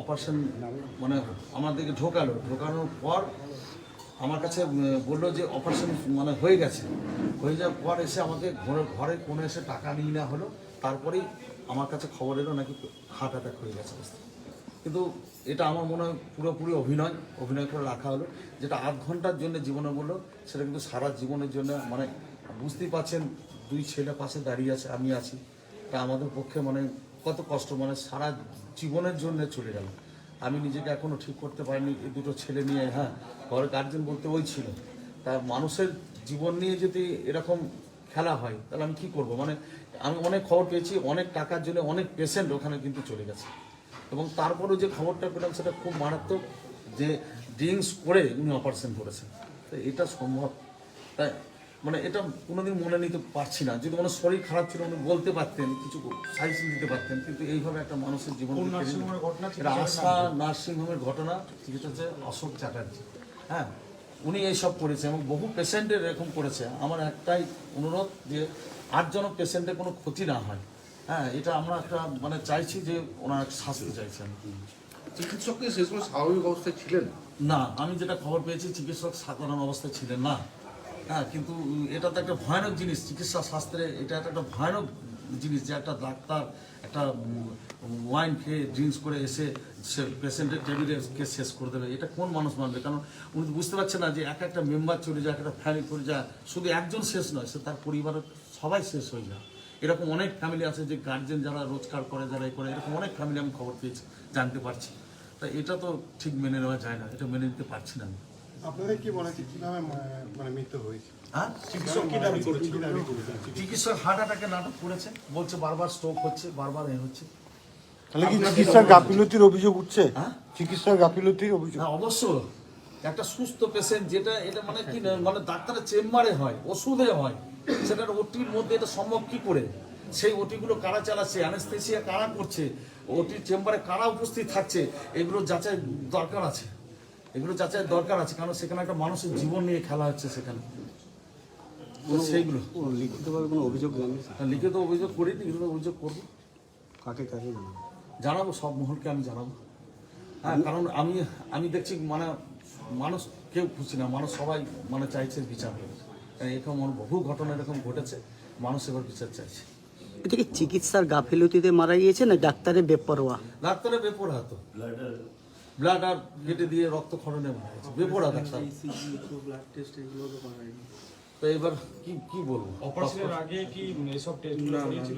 Operation মানে আমাদেরকে ঢোকালো। ঢোকানোর পর আমার কাছে বলল যে অপারেশন মানে হয়ে গেছে। হয়ে যাওয়ার পর এসে আমাকে ঘরে ঘরে কোনো এসে টাকা নিয়ে নেওয়া হলো। তারপরেই আমার কাছে খবর এলো নাকি হার্ট অ্যাটাক হয়ে গেছে কিন্তু এটা আমার মনে হয় পুরোপুরি অভিনয় অভিনয় করে রাখা হলো। যেটা আধ ঘণ্টার জন্য জীবনে বলল, সেটা কিন্তু সারা জীবনের জন্য মানে বুঝতেই পারছেন, দুই ছেলে পাশে দাঁড়িয়ে আছে, আমি আছি। তা আমাদের পক্ষে মানে কত কষ্ট মানে সারা জীবনের জন্য চলে গেল। আমি নিজেকে এখনও ঠিক করতে পারিনি, এই দুটো ছেলে নিয়ে হ্যাঁ ঘরের গার্জেন বলতে ওই ছিল। তা মানুষের জীবন নিয়ে যদি এরকম খেলা হয়, তাহলে আমি কি করব? মানে আমি অনেক খবর পেয়েছি, অনেক টাকার জন্য অনেক পেশেন্ট ওখানে কিন্তু চলে গেছে। এবং তারপরেও যে খবরটা পেলাম সেটা খুব মারাত্মক, যে ড্রিঙ্কস করে উনি অপারেশন করেছেন। তো এটা সম্ভব। তাই মানে এটা কোনোদিন মনে নিতে পারছি না। যদি কোনো শরীর খারাপ ছিল উনি বলতে পারতেন কিছু সাজেশন দিতে পারতেন কিন্তু এইভাবে একটা মানুষের জীবন এটা আশা নার্সিংহোমের ঘটনা যেটা হচ্ছে অশোক চ্যাটার্জি। হ্যাঁ উনি এইসব করেছে এবং বহু পেশেন্টের এরকম করেছে। আমার একটাই অনুরোধ যে আটজন পেশেন্টের কোনো ক্ষতি না হয়। হ্যাঁ এটা আমরা একটা মানে চাইছি যে ওনার শাস্তি চাইছেন চিকিৎসক কি শেষ সময় স্বাভাবিক অবস্থায় ছিলেন? না আমি যেটা খবর পেয়েছি চিকিৎসক সাধারণ অবস্থায় ছিলেন না। হ্যাঁ কিন্তু এটা তো একটা ভয়ানক জিনিস। চিকিৎসা শাস্ত্রে এটা একটা ভয়ানক জিনিস যে একটা ডাক্তার একটা ওয়াইন খেয়ে ড্রিঙ্কস করে এসে সে পেশেন্টের টেবিলে কে শেষ করে দেবে। এটা কোন মানুষ মানবে? কারণ উনি বুঝতে পারছেন না যে এক একটা মেম্বার চলে যায় একটা ফ্যামিলি চলে যায়। শুধু একজন শেষ নয়, সে তার পরিবারের সবাই শেষ হয়ে যায়। এরকম অনেক ফ্যামিলি আছে যে গার্জেন যারা রোজগার করে, যারা এ করে, এরকম অনেক ফ্যামিলি আমি খবর পেয়েছি, জানতে পারছি। তা এটা তো ঠিক মেনে নেওয়া যায় না, এটা মেনে নিতে পারছি না আমি। আপনাদের কি মনে হচ্ছে কীভাবে মানে মৃত্যু হয়েছে? হ্যাঁ? চিকিৎসক কি দাবি করেছে? করেছেন চিকিৎসক হার্ট অ্যাটাকে নাটক করেছে বলছে বারবার স্ট্রোক হচ্ছে বারবার এ হচ্ছে। তাহলে কি চিকিৎসার গাফিলতির অভিযোগ উঠছে? হ্যাঁ? চিকিৎসার গাফিলতির অভিযোগ। না অবশ্য একটা সুস্থ পেশেন্ট যেটা এটা মানে কি না, মানে ডাক্তারের চেম্বারে হয় ওষুধে হয় সেটার ওটির মধ্যে এটা সম্ভব কি করে? সেই ওটিগুলো কারা চালাচ্ছে? অ্যানেস্থেসিয়া কারা করছে? ওটির চেম্বারে কারা উপস্থিত থাকছে? এগুলো যাচাই দরকার আছে। এগুলো যাচাই দরকার আছে কারণ সেখানে একটা মানুষের জীবন নিয়ে খেলা হচ্ছে সেখানে। সেইগুলো। লিখিতভাবে কোনো অভিযোগ জানিস লিখিত অভিযোগ করিনি লিখিত অভিযোগ করব। কাকে কাকে জানাব? জানাব সব মহলকে আমি জানাব। হ্যাঁ কারণ আমি আমি দেখছি মানে মানুষ কেউ খুশি না মানুষ সবাই মানে চাইছে বিচার এরকম বহু ঘটনা এরকম ঘটেছে মানুষ এবার বিচার চাইছে। এটা কি চিকিৎসার গাফিলতিতে মারা গিয়েছে না ডাক্তারের বেপরোয়া? ডাক্তারের বেপরা তো। ব্লাড আর কেটে দিয়ে রক্তক্ষরণে মারা গেছে বেপরা ডাক্তার। তো এবার কি কি বলব? অপারেশনের আগে কি এসব টেস্টগুলো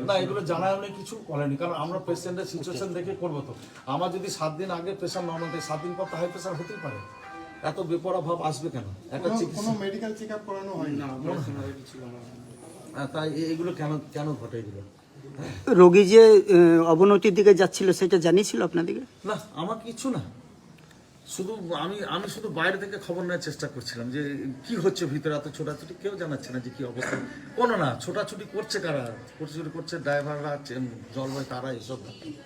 না এগুলো জানা হলে কিছু বলেনি কারণ আমরা পেশেন্টের সিচুয়েশন দেখে করব তো। আমার যদি সাত দিন আগে প্রেশার নর্মাল থাকে সাত দিন পর তো হাই প্রেশার হতেই পারে। এত বেপরা ভাব আসবে কেন? একটা কোনো- মেডিকেল চেক আপ করানো হয় না হ্যাঁ, তাই এগুলো কেন কেন ঘটে এগুলো? রোগী যে অবনতির দিকে যাচ্ছিল সেটা জানিয়েছিল আপনাদেরকে না আমার কিছু না। শুধু আমি আমি শুধু বাইরে থেকে খবর নেওয়ার চেষ্টা করছিলাম যে কি হচ্ছে ভিতরে এত ছোটাছুটি কেউ জানাচ্ছে না যে কি অবস্থা। কোনো না ছোটাছুটি করছে কারা? ছোটাছুটি করছে ড্রাইভাররা জলবায়ু তারা এসব।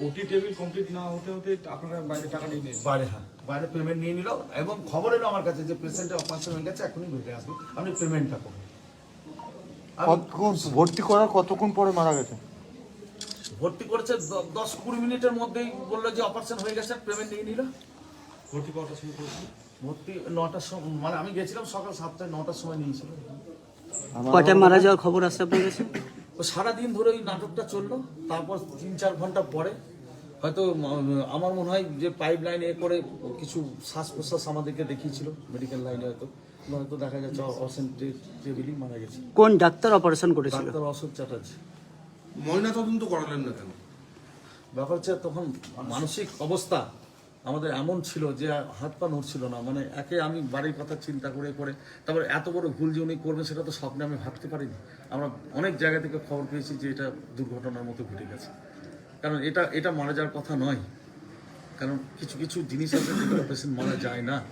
ওটি টেবিল কমপ্লিট না হতে হতে আপনারা বাইরে টাকা নিয়ে বাইরে হ্যাঁ। বাইরে পেমেন্ট নিয়ে নিল এবং খবর এলো আমার কাছে যে পেশেন্টের অপারেশন হয়ে গেছে এখনই বেরিয়ে আসবে। আপনি পেমেন্টটা করুন ভর্তি করার কতক্ষণ পরে মারা গেছে? ভর্তি করেছে দশ কুড়ি মিনিটের মধ্যেই বলল যে অপারেশন হয়ে গেছে পেমেন্ট নিয়ে নিল। ভর্তি করার সময় করেছেন? ভর্তি নটার সময় মানে আমি গেছিলাম সকাল সাতটায় নটার সময় নিয়েছিল কয়টায় মারা যাওয়ার খবর আসছে আপনার কাছে? ও সারাদিন ধরে ওই নাটকটা চলল তারপর তিন চার ঘণ্টা পরে হয়তো আমার মনে হয় যে পাইপ লাইন এ করে কিছু শ্বাস প্রশ্বাস আমাদেরকে দেখিয়েছিল মেডিকেল লাইনে হয়তো। হয়তো দেখা যাচ্ছে অসেন টেবিলই মারা গেছে। কোন ডাক্তার অপারেশন করেছিল? ডাক্তার অশোক চ্যাটার্জি। ময়না তদন্ত করালেন না কেন? ব্যাপার হচ্ছে তখন মানসিক অবস্থা আমাদের এমন ছিল যে হাত পা নড়ছিল না। মানে একে আমি বাড়ির কথা চিন্তা করে করে, তারপর এত বড় ভুল যে উনি করবেন সেটা তো স্বপ্নে আমি ভাবতে পারিনি। আমরা অনেক জায়গা থেকে খবর পেয়েছি যে এটা দুর্ঘটনার মতো ঘটে গেছে। কারণ এটা এটা মারা যাওয়ার কথা নয়। কারণ কিছু কিছু জিনিস আছে যেগুলো পেশেন্ট মারা যায় না।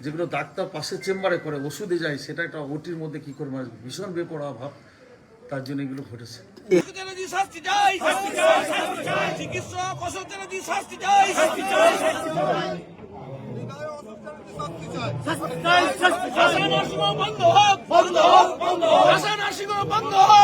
যেগুলো ডাক্তার পাশের চেম্বারে করে, ওষুধে যায়, সেটা একটা ওটির মধ্যে কি করে মারা ভীষণ বেপরোয়া ভাব। তার জন্য এগুলো ঘটেছে। জনদি শাস্তি চাই। চিকিৎসক জনদি শাস্তি চাই। শাস্তি চাই বন্ধ হোক। বন্ধ হোক বন্ধ হোক। বন্ধ হোক।